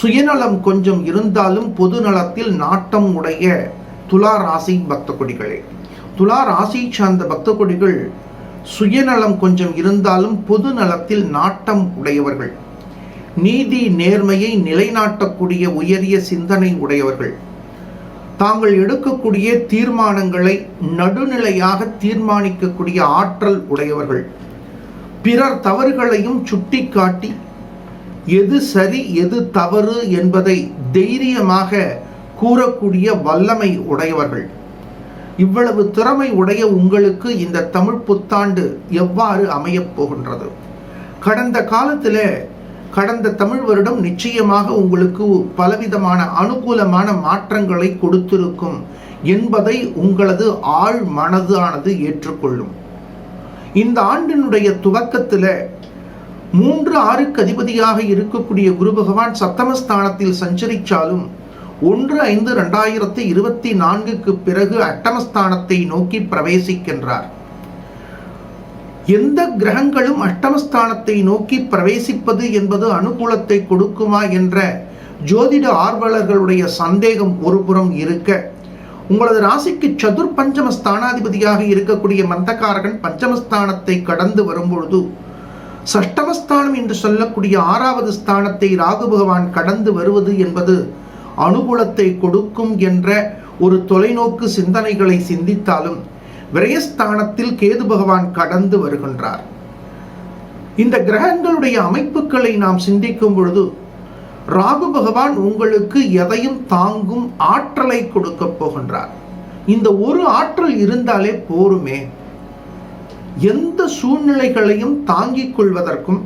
சுயநலம் கொஞ்சம் இருந்தாலும் பொது நலத்தில் நாட்டம் உடைய துலா ராசி பக்த கொடிகளே துலா ராசி சார்ந்த பக்த கொடிகள் சுயநலம் கொஞ்சம் இருந்தாலும் பொது நலத்தில் நாட்டம் உடையவர்கள். நீதி நேர்மையை நிலைநாட்டக்கூடிய உயரிய சிந்தனை உடையவர்கள். தாங்கள் எடுக்கக்கூடிய தீர்மானங்களை நடுநிலையாக தீர்மானிக்கக்கூடிய ஆற்றல் உடையவர்கள். பிறர் தவறுகளையும் சுட்டிக்காட்டி எது சரி எது தவறு என்பதை தைரியமாக கூறக்கூடிய வல்லமை உடையவர்கள். இவ்வளவு திறமை உடைய உங்களுக்கு இந்த தமிழ் புத்தாண்டு எவ்வாறு அமையப் போகின்றது? கடந்த காலத்தில் கடந்த தமிழ் வருடம் நிச்சயமாக உங்களுக்கு பலவிதமான அனுகூலமான மாற்றங்களை கொடுத்திருக்கும் என்பதை உங்களது ஆழ் மனதானது ஏற்றுக்கொள்ளும். இந்த ஆண்டினுடைய துவக்கத்தில் மூன்று ஆறுக்கு அதிபதியாக இருக்கக்கூடிய குரு பகவான் சத்தமஸ்தானத்தில் சஞ்சரித்தாலும் ஒன்று ஐந்து ரெண்டாயிரத்தி இருபத்தி நான்குக்கு பிறகு அட்டமஸ்தானத்தை நோக்கி பிரவேசிக்கின்றார். எந்த கிரகங்களும் அஷ்டமஸ்தானத்தை நோக்கி பிரவேசிப்பது என்பது அனுகூலத்தை கொடுக்குமா என்ற ஜோதிட ஆர்வலர்களுடைய சந்தேகம் ஒருபுறம் இருக்க உங்களது ராசிக்கு சதுர் பஞ்சம ஸ்தானாதிபதியாக இருக்கக்கூடிய மந்தகாரகன் பஞ்சமஸ்தானத்தை கடந்து வரும்பொழுது சஷ்டமஸ்தானம் என்று சொல்லக்கூடிய ஆறாவது ஸ்தானத்தை ராகு பகவான் கடந்து வருவது என்பது அனுகூலத்தை கொடுக்கும் என்ற ஒரு தொலைநோக்கு சிந்தனைகளை சிந்தித்தாலும் விரயஸ்தானத்தில் கேது பகவான் கடந்து வருகின்றார். இந்த கிரகங்களுடைய அமைப்புகளை நாம் சிந்திக்கும் பொழுது ராகு பகவான் உங்களுக்கு எதையும் தாங்கும் ஆற்றலை கொடுக்க போகின்றார். இந்த ஒரு ஆற்றல் இருந்தாலே போருமே. எந்த சூழ்நிலைகளையும் தாங்கிக் கொள்வதற்கும்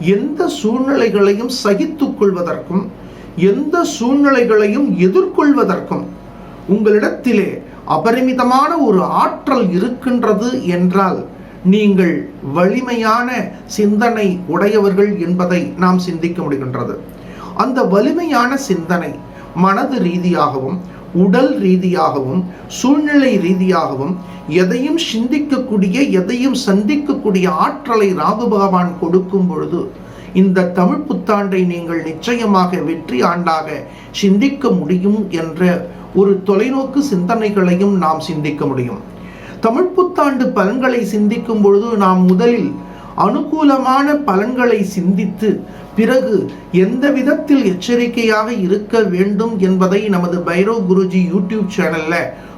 எந்த சூழ்நிலைகளையும் சகித்துக் கொள்வதற்கும் எந்த சூழ்நிலைகளையும் எதிர்கொள்வதற்கும் உங்களிடத்திலே அபரிமிதமான ஒரு ஆற்றல் இருக்கின்றது என்றால் நீங்கள் வலிமையான சிந்தனை உடையவர்கள் என்பதை நாம் சிந்திக்க முடிகின்றது. அந்த வலிமையான சிந்தனை மனது ரீதியாகவும் உடல் ரீதியாகவும் சூழ்நிலை ரீதியாகவும் எதையும் சிந்திக்கக்கூடிய எதையும் சந்திக்கக்கூடிய ஆற்றலை ராகு பகவான் கொடுக்கும் பொழுது இந்த தமிழ் புத்தாண்டை நீங்கள் நிச்சயமாக வெற்றி ஆண்டாக சிந்திக்க முடியும் என்ற ஒரு தொலைநோக்கு சிந்தனைகளையும் நாம் சிந்திக்க முடியும். தமிழ் புத்தாண்டு பலன்களை சிந்திக்கும் பொழுது நாம் முதலில் அனுகூலமான பலன்களை சிந்தித்து பிறகு எந்த விதத்தில் எச்சரிக்கையாக இருக்க வேண்டும் என்பதை நமது பைரோ குருஜி யூடியூப் சேனல்ல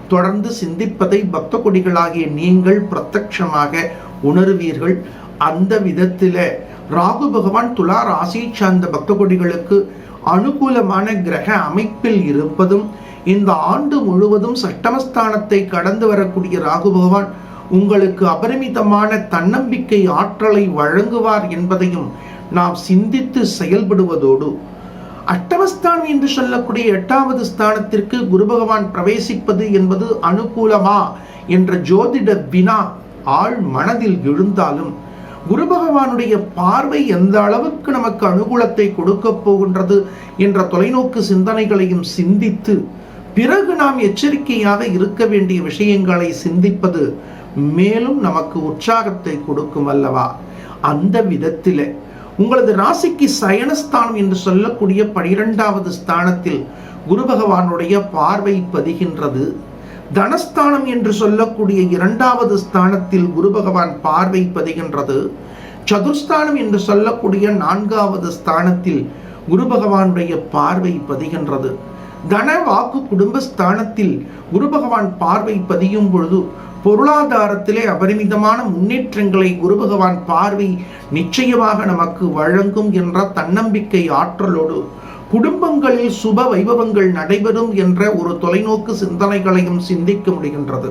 தொடர்ந்து சிந்திப்பதை பக்த கொடிகளாகிய நீங்கள் பிரத்யமாக உணர்வீர்கள். அந்த விதத்தில் ராகு பகவான் துலா ராசி சார்ந்த பக்த கொடிகளுக்கு அனுகூலமான கிரக அமைப்பில் இருப்பதும் இந்த ஆண்டு முழுவதும் சட்டமஸ்தானத்தை கடந்து வரக்கூடிய ராகு பகவான் உங்களுக்கு அபரிமிதமான தன்னம்பிக்கை ஆற்றலை வழங்குவார் என்பதையும் நாம் சிந்தித்து செயல்படுவதோடு அஷ்டமஸ்தானம் என்று சொல்லக்கூடிய எட்டாவது ஸ்தானத்திற்கு குரு பகவான் பிரவேசிப்பது என்பது அனுகூலமா என்ற ஜோதிட வினா ஆழ் மனதில் எழுந்தாலும் குரு பகவானுடைய பார்வை எந்த அளவுக்கு நமக்கு அனுகூலத்தை கொடுக்க போகின்றது என்ற தொலைநோக்கு சிந்தனைகளையும் சிந்தித்து பிறகு நாம் எச்சரிக்கையாக இருக்க வேண்டிய விஷயங்களை சிந்திப்பது மேலும் நமக்கு உற்சாகத்தை கொடுக்கும் அல்லவா? அந்த விதத்தில் உங்களது ராசிக்கு சயனஸ்தானம் என்று சொல்லக்கூடிய பனிரெண்டாவது ஸ்தானத்தில் குரு பகவானுடைய பார்வை பதிகின்றது. தனஸ்தானம் என்று சொல்லக்கூடிய இரண்டாவது ஸ்தானத்தில் குரு பகவான் பார்வை பதிகின்றது. சதுர்ஸ்தானம் என்று சொல்லக்கூடிய நான்காவது ஸ்தானத்தில் குரு பகவானுடைய பார்வை பதிகின்றது. தன வாக்கு குடும்ப ஸ்தானத்தில் குரு பகவான் பார்வை பதியும் பொழுது பொருளாதாரத்திலே அபரிமிதமான முன்னேற்றங்களை குரு பகவான் பார்வை நிச்சயமாக நமக்கு வழங்கும் என்ற தன்னம்பிக்கை ஆற்றலோடு குடும்பங்களில் சுப வைபவங்கள் நடைபெறும் என்ற ஒரு தொலைநோக்கு சிந்தனைகளையும் சிந்திக்க முடிகின்றது.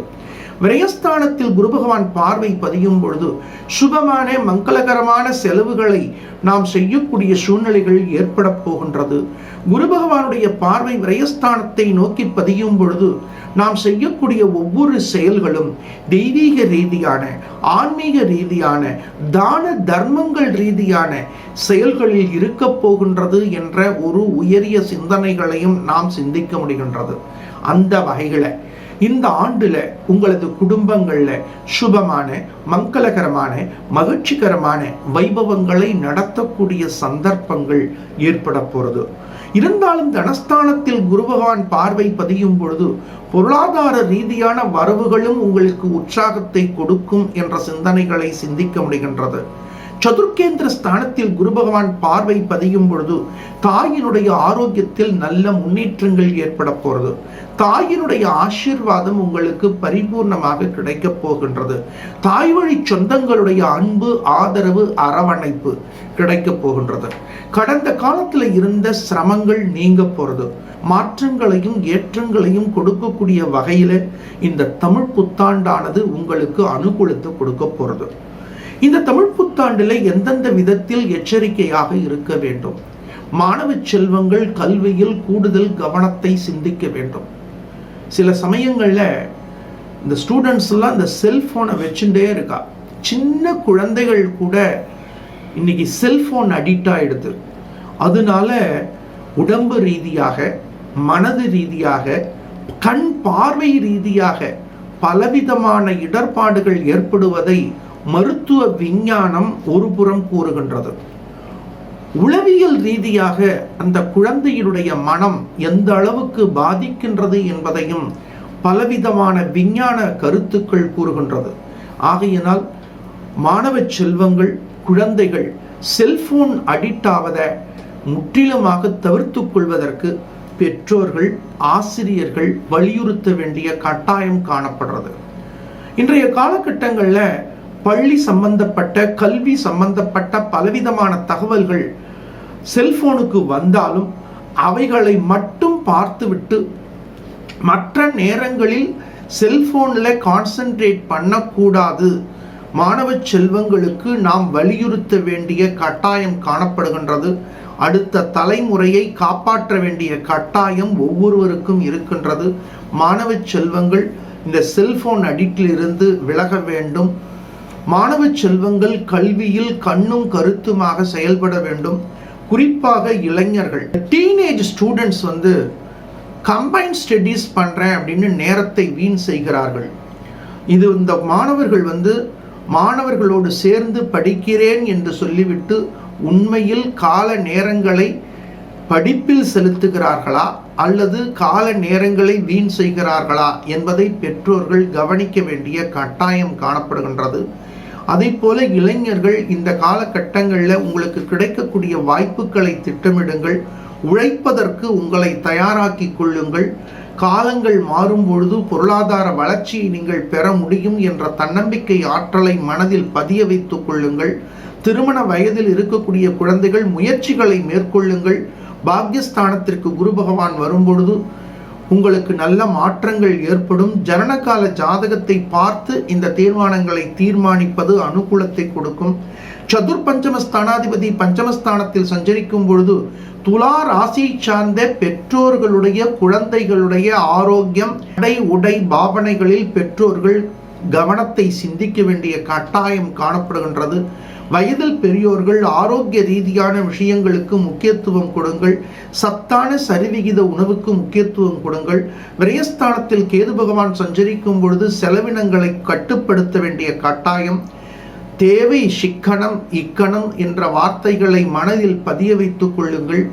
விரயஸ்தானத்தில் குரு பகவான் பார்வை பதியும் பொழுது சுபமான மங்களகரமான செலவுகளை நாம் செய்யக்கூடிய சூழ்நிலைகள் ஏற்பட போகின்றது. குரு பகவானுடைய பார்வை விரயஸ்தானத்தை நோக்கி பதியும் பொழுது நாம் செய்யக்கூடிய ஒவ்வொரு செயல்களும் தெய்வீக ரீதியான ஆன்மீக ரீதியான தான தர்மங்கள் ரீதியான செயல்களில் இருக்க போகின்றது என்ற ஒரு உயரிய சிந்தனைகளையும் நாம் சிந்திக்க முடிகின்றது. அந்த வகைகளை இந்த ஆண்டுல உங்களது குடும்பங்கள்ல சுபமான மங்களகரமான மகிழ்ச்சிகரமான வைபவங்களை நடத்தக்கூடிய சந்தர்ப்பங்கள் ஏற்பட போறது. இருந்தாலும் தனஸ்தானத்தில் குரு பகவான் பார்வை பதியும் பொழுது பொருளாதார ரீதியான வரவுகளும் உங்களுக்கு உற்சாகத்தை கொடுக்கும் என்ற சிந்தனைகளை சிந்திக்க முடிகின்றது. சதுர்கேந்திர ஸ்தானத்தில் குரு பகவான் பார்வை பதியும் பொழுது தாயினுடைய ஆரோக்கியத்தில் நல்ல முன்னேற்றங்கள் ஏற்பட போறது. தாயினுடைய ஆசீர்வாதம் உங்களுக்கு பரிபூர்ணமாக கிடைக்கப் போகின்றது. தாய் வழி சொந்தங்களுடைய அன்பு ஆதரவு அரவணைப்பு கிடைக்கப் போகின்றது. கடந்த காலத்தில் இருந்த சிரமங்கள் நீங்க போகிறது மாற்றங்களையும் ஏற்றங்களையும் கொடுக்கக்கூடிய வகையில் இந்த தமிழ் புத்தாண்டானது உங்களுக்கு அனுகூலத்தை கொடுக்க போகிறது இந்த தமிழ் புத்தாண்டில் எந்தெந்த விதத்தில் எச்சரிக்கையாக இருக்க வேண்டும்? மாணவ செல்வங்கள் கல்வியில் கூடுதல் கவனத்தை சிந்திக்க வேண்டும். சில சமயங்களில் இந்த ஸ்டூடெண்ட்ஸ்லாம் இந்த செல்ஃபோனை வச்சுட்டே இருக்கா. சின்ன குழந்தைகள் கூட இன்னைக்கு செல்ஃபோன் அடிக்ட் ஆகிடுது அதனால உடம்பு ரீதியாக மனது ரீதியாக கண் பார்வை ரீதியாக பலவிதமான இடர்பாடுகள் ஏற்படுவதை மருத்துவ விஞ்ஞானம் ஒருபுறம் கூறுகின்றது. உளவியல் ரீதியாக அந்த குழந்தையினுடைய மனம் எந்த அளவுக்கு பாதிக்கின்றது என்பதையும் பலவிதமான விஞ்ஞான கருத்துக்கள் கூறுகின்றது. ஆகையினால் மாணவ செல்வங்கள் குழந்தைகள் செல்போன் அடிக்ட் ஆவதை முற்றிலுமாக தவிர்த்து கொள்வதற்கு பெற்றோர்கள் ஆசிரியர்கள் வலியுறுத்த வேண்டிய கட்டாயம் காணப்படுறது. இன்றைய காலகட்டங்களில் பள்ளி சம்பந்தப்பட்ட கல்வி சம்பந்தப்பட்ட பலவிதமான தகவல்கள் செல்போனுக்கு வந்தாலும் அவைகளை மட்டும் பார்த்துவிட்டு மற்ற நேரங்களில் செல்போனில் கான்சென்ட்ரேட் பண்ணக்கூடாது. மாணவ செல்வங்களுக்கு நாம் வலியுறுத்த வேண்டிய கட்டாயம் காணப்படுகின்றது. அடுத்த தலைமுறையை காப்பாற்ற வேண்டிய கட்டாயம் ஒவ்வொருவருக்கும் இருக்கின்றது. மாணவ செல்வங்கள் இந்த செல்போன் அடிக்டிலிருந்து விலக வேண்டும். மாணவ செல்வங்கள் கல்வியில் கண்ணும் கருத்துமாக செயல்பட வேண்டும். குறிப்பாக இளைஞர்கள். டீனேஜ் ஸ்டூடெண்ட்ஸ் வந்து கம்பைன் ஸ்டடீஸ் பண்ணுறேன் அப்படின்னு நேரத்தை வீண் செய்கிறார்கள். இது இந்த மாணவர்கள் வந்து மாணவர்களோடு சேர்ந்து படிக்கிறேன் என்று சொல்லிவிட்டு உண்மையில் கால நேரங்களை படிப்பில் செலுத்துகிறார்களா? அல்லது கால நேரங்களை வீண் செய்கிறார்களா? என்பதை பெற்றோர்கள் கவனிக்க வேண்டிய கட்டாயம் காணப்படுகின்றது. அதே போல இளைஞர்கள் இந்த காலகட்டங்களில் உங்களுக்கு கிடைக்கக்கூடிய வாய்ப்புகளை திட்டமிடுங்கள். உழைப்பதற்கு உங்களை தயாராக்கி கொள்ளுங்கள். காலங்கள் மாறும் பொழுது பொருளாதார வளர்ச்சியை நீங்கள் பெற முடியும் என்ற தன்னம்பிக்கை ஆற்றலை மனதில் பதிய வைத்துக் கொள்ளுங்கள். திருமண வயதில் இருக்கக்கூடிய குழந்தைகள் முயற்சிகளை மேற்கொள்ளுங்கள். பாக்யஸ்தானத்திற்கு குரு பகவான் வரும்பொழுது உங்களுக்கு நல்ல மாற்றங்கள் ஏற்படும். ஜனனகால ஜாதகத்தை பார்த்து இந்த தீர்மானங்களை தீர்மானிப்பது அனுகூலத்தை கொடுக்கும். சதுர் பஞ்சமஸ்தானாதிபதி பஞ்சமஸ்தானத்தில் சஞ்சரிக்கும் பொழுது துலா ராசியை சார்ந்த பெற்றோர்களுடைய குழந்தைகளுடைய ஆரோக்கியம் உடை உடை பாவனைகளில் பெற்றோர்கள் கவனத்தை சிந்திக்க வேண்டிய கட்டாயம் காணப்படுகின்றது. வயதில் பெரியோர்கள் ஆரோக்கிய ரீதியான விஷயங்களுக்கு முக்கியத்துவம் கொடுங்கள். சத்தான சரிவிகித உணவுக்கு முக்கியத்துவம் கொடுங்கள். விரயஸ்தானத்தில் கேது பகவான் சஞ்சரிக்கும் பொழுது செலவினங்களை கட்டுப்படுத்த வேண்டிய கட்டாயம். தேவை சிக்கனம் இக்கணம் என்ற வார்த்தைகளை மனதில் பதிய வைத்துக் கொள்ளுங்கள்.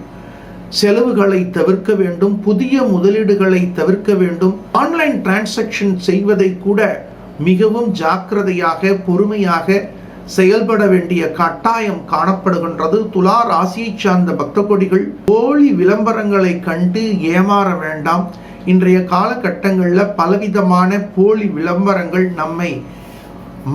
செலவுகளை தவிர்க்க வேண்டும். புதிய முதலீடுகளை தவிர்க்க வேண்டும். ஆன்லைன் டிரான்சாக்ஷன் செய்வதை கூட மிகவும் ஜாக்கிரதையாக பொறுமையாக செயல்பட வேண்டிய கட்டாயம் காணப்படுகின்றது. துலா ராசியை சார்ந்த பக்த கொடிகள் போலி விளம்பரங்களை கண்டு ஏமாற வேண்டாம். இன்றைய காலகட்டங்களில் பலவிதமான போலி விளம்பரங்கள் நம்மை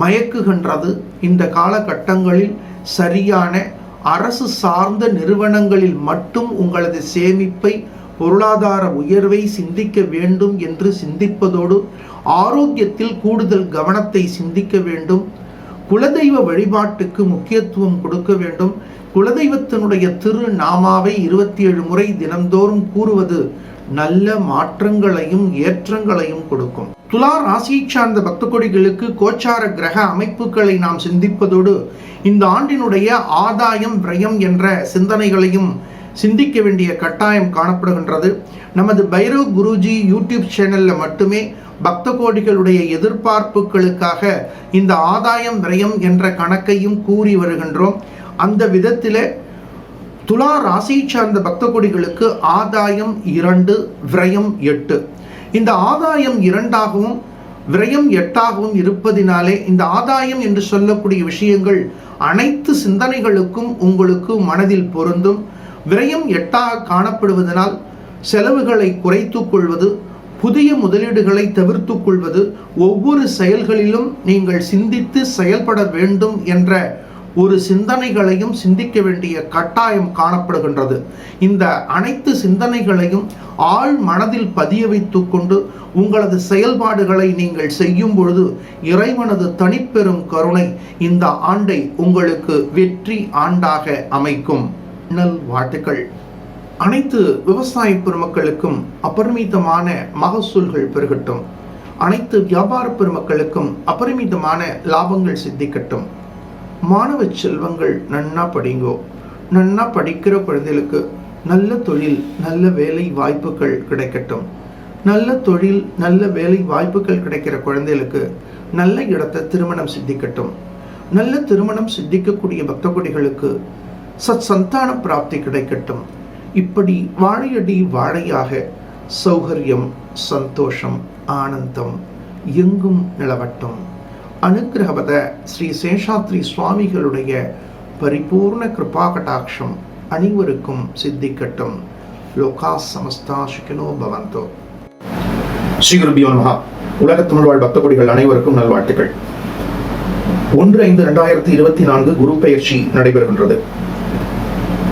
மயக்குகின்றது. இந்த காலகட்டங்களில் சரியான அரசு சார்ந்த நிறுவனங்களில் மட்டும் உங்களது சேமிப்பை பொருளாதார உயர்வை சிந்திக்க வேண்டும் என்று சிந்திப்பதோடு ஆரோக்கியத்தில் கூடுதல் கவனத்தை சிந்திக்க வேண்டும். குலதெய்வ வழிபாட்டுக்கு முக்கியத்துவம் கொடுக்க வேண்டும். குலதெய்வத்தினுடைய திரு நாமாவை இருபத்தி ஏழு முறை தினந்தோறும் கூறுவது நல்ல மாற்றங்களையும் ஏற்றங்களையும் கொடுக்கும். துலா ராசியை சார்ந்த பக்த கொடிகளுக்கு கோச்சார கிரக அமைப்புகளை நாம் சிந்திப்பதோடு இந்த ஆண்டினுடைய ஆதாயம் விரயம் என்ற சிந்தனைகளையும் சிந்திக்க வேண்டிய கட்டாயம் காணப்படுகின்றது. நமது பைரவ் குருஜி யூடியூப் சேனலில் மட்டுமே பக்த கோடிகளுடைய எதிர்பார்ப்புகளுக்காக இந்த ஆதாயம் விரயம் என்ற கணக்கையும் கூறி வருகின்றோம். அந்த விதத்தில் துலா ராசியை சார்ந்த பக்த கோடிகளுக்கு ஆதாயம் இரண்டு விரயம் எட்டு. இந்த ஆதாயம் இரண்டாகவும் விரயம் எட்டாகவும் இருப்பதினாலே இந்த ஆதாயம் என்று சொல்லக்கூடிய விஷயங்கள் அனைத்து சிந்தனைகளுக்கும் உங்களுக்கு மனதில் பொருந்தும். விரயம் எட்டாக காணப்படுவதனால் செலவுகளை குறைத்துக் கொள்வது புதிய முதலீடுகளை தவிர்த்து கொள்வது ஒவ்வொரு செயல்களிலும் நீங்கள் சிந்தித்து செயல்பட வேண்டும் என்ற ஒரு சிந்தனைகளையும் சிந்திக்க வேண்டிய கட்டாயம் காணப்படுகின்றது. இந்த அனைத்து சிந்தனைகளையும் ஆழ் மனதில் பதிய வைத்து கொண்டு உங்களது செயல்பாடுகளை நீங்கள் செய்யும் பொழுது இறைவனது தனிப்பெரும் கருணை இந்த ஆண்டை உங்களுக்கு வெற்றி ஆண்டாக அமைக்கும். நல் வாழ்த்துக்கள். அனைத்து விவசாய பெருமக்களுக்கும் அபரிமிதமான மகசூல்கள் பெருகட்டும். அனைத்து வியாபார பெருமக்களுக்கும் அபரிமிதமான லாபங்கள் சித்திக்கட்டும். மாணவ செல்வங்கள் நன்னா படிங்கோ. நன்னா படிக்கிற குழந்தைகளுக்கு நல்ல தொழில் நல்ல வேலை வாய்ப்புகள் கிடைக்கட்டும். நல்ல தொழில் நல்ல வேலை வாய்ப்புகள் கிடைக்கிற குழந்தைகளுக்கு நல்ல இடத்தை திருமணம் சித்திக்கட்டும். நல்ல திருமணம் சித்திக்கக்கூடிய பக்தகுடிகளுக்கு சத் சந்தான பிராப்தி கிடைக்கட்டும். இப்படி வாழையடி வாழையாக சௌகரியம் சந்தோஷம் ஆனந்தம் எங்கும் நிலவட்டும். அனுகிரகவத ஸ்ரீ சேஷாத்ரி சுவாமிகளுடைய பரிபூர்ண கிருபா கடாட்சம் அனைவருக்கும் சித்திக்கட்டும். லோகா சமஸ்தா சுகினோ பவந்தோ. ஸ்ரீ குருபியோ மகா உலக வாழ் பக்த கொடிகள் அனைவருக்கும் நல்வாழ்த்துக்கள். ஒன்று ஐந்து இரண்டாயிரத்தி இருபத்தி நான்கு குரு பயிற்சி நடைபெறுகின்றது.